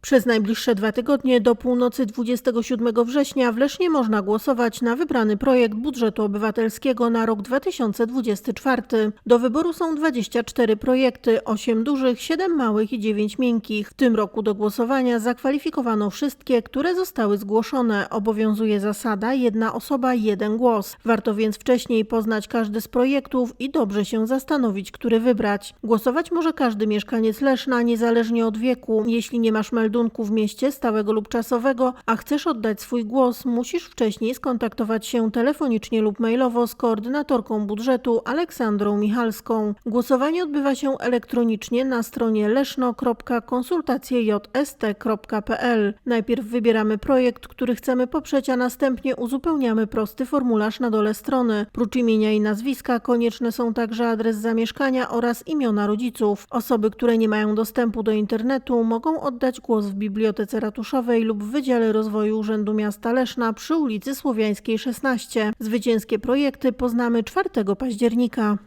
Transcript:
Przez najbliższe dwa tygodnie do północy 27 września w Lesznie można głosować na wybrany projekt budżetu obywatelskiego na rok 2024. Do wyboru są 24 projekty, 8 dużych, 7 małych i 9 miękkich. W tym roku do głosowania zakwalifikowano wszystkie, które zostały zgłoszone. Obowiązuje zasada jedna osoba, jeden głos. Warto więc wcześniej poznać każdy z projektów i dobrze się zastanowić, który wybrać. Głosować może każdy mieszkaniec Leszna, niezależnie od wieku. Jeśli nie masz meldunku w mieście stałego lub czasowego, a chcesz oddać swój głos, musisz wcześniej skontaktować się telefonicznie lub mailowo z koordynatorką budżetu Aleksandrą Michalską. Głosowanie odbywa się elektronicznie na stronie leszno.konsultacjejst.pl. Najpierw wybieramy projekt, który chcemy poprzeć, a następnie uzupełniamy prosty formularz na dole strony. Prócz imienia i nazwiska konieczne są także adres zamieszkania oraz imiona rodziców. Osoby, które nie mają dostępu do internetu, mogą oddać głos w Bibliotece Ratuszowej lub w Wydziale Rozwoju Urzędu Miasta Leszna przy ulicy Słowiańskiej 16. Zwycięskie projekty poznamy 4 października.